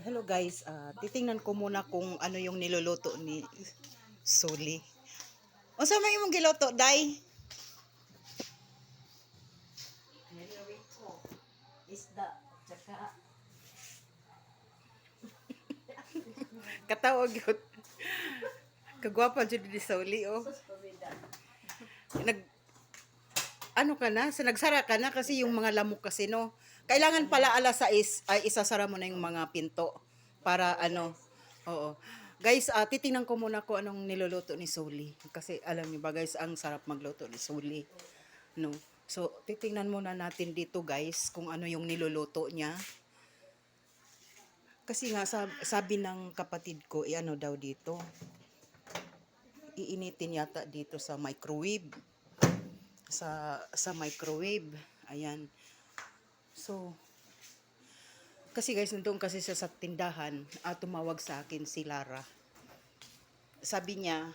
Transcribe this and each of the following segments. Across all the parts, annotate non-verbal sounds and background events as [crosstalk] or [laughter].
Hello guys, ah, titingnan ko muna kung ano yung niluluto ni Suli. O sa may imong giluto, Day? Ko. Isda. Tsaka Katawag yun. Kagwapa dyan ni Suli, oh. Nag, ano ka na? Sa nagsara ka na kasi yung mga lamok kasi, no? Kailangan pala alas 6 ay isasara mo na yung mga pinto para ano, oo. Guys, ah, titingnan ko muna kung anong niluluto ni Suli. Kasi alam niyo ba guys, ang sarap magluto ni Suli. No? So, titingnan muna natin dito guys kung ano yung niluluto niya. Kasi nga sab- sabi ng kapatid ko, eh, ano daw dito. Iinitin yata dito sa microwave sa sa microwave. Ayan. So, kasi guys, nandun kasi siya sa tindahan, at tumawag sa akin si Lara. Sabi niya,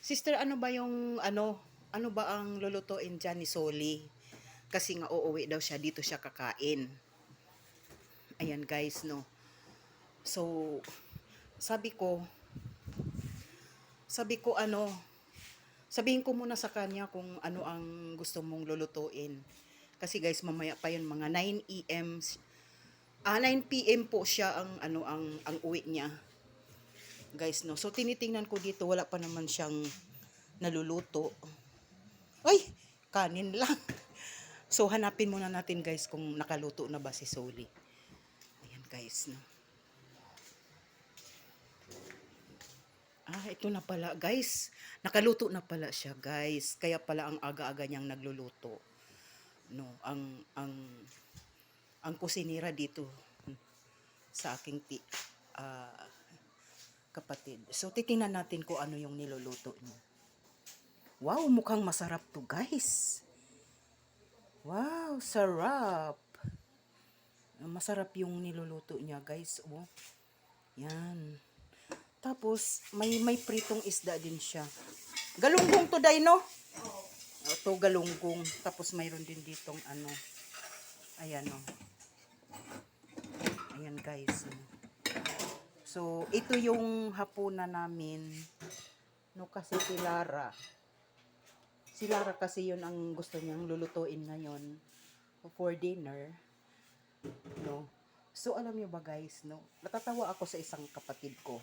Sister, ano ba yung, ano, ano ba ang lulutuin dyan ni Soli? Kasi nga uuwi daw siya, dito siya kakain. Ayan guys, no. So, sabi ko, sabi ko ano, sabihin ko muna sa kanya kung ano ang gusto mong lulutuin. Kasi guys, mamaya pa yun, mga 9 a.m. Ah, 9 p.m. po siya ang ano ang ang uwi niya. Guys, no. So tinitingnan ko dito, wala pa naman siyang naluluto. Ay, kanin lang. [laughs] So hanapin muna natin guys kung nakaluto na ba si Soli. Ayan guys, no. Ah, ito na pala, guys. Nakaluto na pala siya, guys. Kaya pala ang aga-aga niyang nagluluto. No, ang ang ang kusinira dito sa aking ti, ah, kapatid. So titingnan natin kung ano yung niluluto niya. Wow, mukhang masarap to, guys. Wow, sarap. Masarap yung niluluto niya, guys. Oh. Yan. Tapos, may may pritong isda din siya. Galunggong to, Day, no? Oo. Ito, galunggong. Tapos, mayroon din ditong ano. Ayan, oh. Ayan, guys. So, ito yung hapunan namin. No, kasi si Lara. Si Lara kasi yun ang gusto niyang lulutuin ngayon for dinner. No? So, alam niyo ba guys, no? Natatawa ako sa isang kapatid ko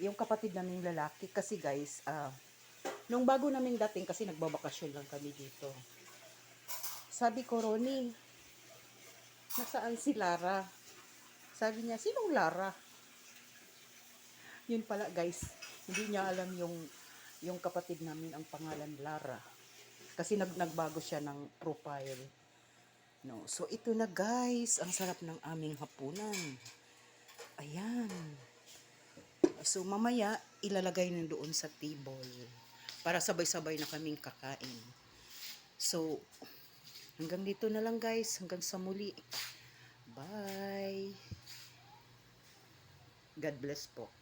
yung kapatid naming lalaki kasi guys, ah nung bago naming dating kasi nagbabakasyon lang kami dito. Sabi ko, Ronnie, nasaan si Lara? Sabi niya, sinong Lara? Yun pala guys, hindi niya alam yung yung kapatid namin ang pangalan Lara. Kasi nag nagbago siya ng profile. No, so ito na guys, ang sarap ng aming hapunan. Ayan. So mamaya ilalagay na doon sa table para sabay-sabay na kaming kakain. So hanggang dito na lang guys, hanggang sa muli. Bye. God bless po.